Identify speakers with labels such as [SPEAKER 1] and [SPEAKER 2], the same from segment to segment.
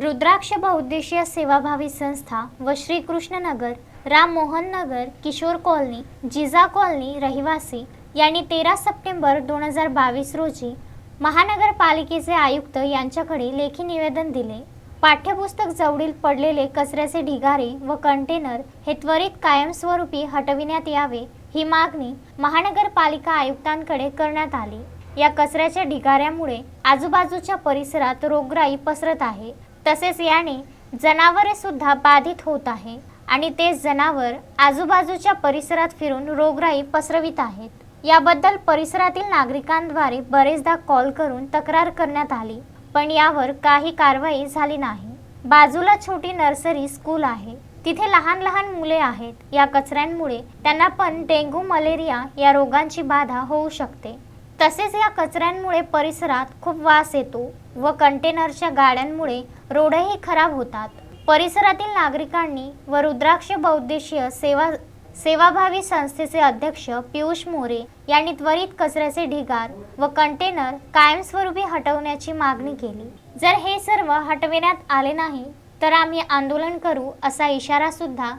[SPEAKER 1] रुद्राक्ष बहुद्देशीय सेवाभावी संस्था व श्रीकृष्णनगर राम मोहन नगर किशोर कॉलनी जिजा कॉलनी रहिवासी यांनी तेरा सप्टेंबर दोन हजार बावीस रोजी महानगरपालिकेचे आयुक्त यांच्याकडे लेखी निवेदन दिले. पाठ्यपुस्तक जवळील पडलेले कचऱ्याचे ढिगारे व कंटेनर हे त्वरित कायमस्वरूपी हटविण्यात यावे ही मागणी महानगरपालिका आयुक्तांकडे करण्यात आली. या कचऱ्याच्या ढिगाऱ्यामुळे आजूबाजूच्या परिसरात रोगराई पसरत आहे. तसेच याने जनावरे सुद्धा बाधित होत आहे आणि ते जनावर आजूबाजूच्या परिसरात फिरून रोगराई पसरवित आहेत. याबद्दल परिसरातील नागरिकांद्वारे बरेचदा कॉल करून तक्रार करण्यात आली पण यावर काही कारवाई झाली नाही. बाजूला छोटी नर्सरी स्कूल आहे. तिथे लहान लहान मुले आहेत. या कचऱ्यांमुळे त्यांना पण डेंग्यू मलेरिया या रोगांची बाधा होऊ शकते. तसेच या कचऱ्यांमुळे परिसरात खूप वास येतो व कंटेनरच्या गाड्यांमुळे रोडही खराब होतात. परिसरातील नागरिकांनी व रुद्राक्ष बौद्देशीय सेवा सेवाभावी संस्थेचे अध्यक्ष पियुष मोरे यांनी त्वरित कचऱ्याचे ढिगार व कंटेनर कायमस्वरूपी हटवण्याची मागणी केली. जर हे सर्व हटविण्यात आले नाही तर आम्ही आंदोलन करू असा इशारा सुद्धा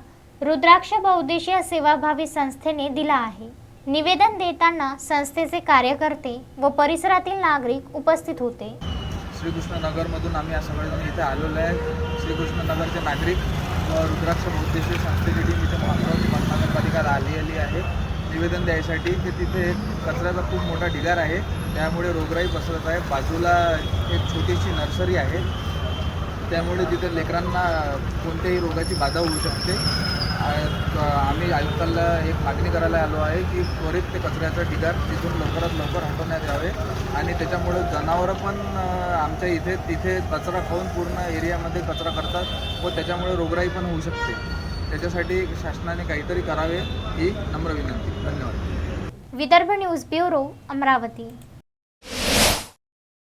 [SPEAKER 1] रुद्राक्ष बौद्देशीय सेवाभावी संस्थेने दिला आहे. निवेदन देताना संस्थेचे कार्यकर्ते व परिसरातील नागरिक उपस्थित होते.
[SPEAKER 2] श्रीकृष्णनगरमधून आम्ही या सगळेजण इथे आलेलो आहे. श्रीकृष्णनगरचे नागरिक व रुद्राक्ष बहुद्देशीय संस्थेची टीम इथे अमरावती महानगरपालिका आलेली आहे. निवेदन द्यायसाठी की तिथे एक कचऱ्याचा खूप मोठा ढिगार आहे. त्यामुळे रोगराई पसरत आहे. बाजूला एक छोटीशी नर्सरी आहे. त्यामुळे तिथे लेकरांना कोणत्याही रोगाची बाधा होऊ शकते. आम्ही आयुक्ताला एक मागणी करायला आलो आहे की त्वरित ते कचऱ्याचं ढिगार तिथून लवकरात लवकर हटवण्यात यावे. आणि त्याच्यामुळे जनावरं पण आमच्या इथे तिथे कचरा खाऊन पूर्ण एरियामध्ये कचरा करतात व त्याच्यामुळे रोगराई पण होऊ शकते. त्याच्यासाठी शासनाने काहीतरी करावे ही नम्र विनंती. धन्यवाद.
[SPEAKER 1] Vidarbha news bureau Amravati.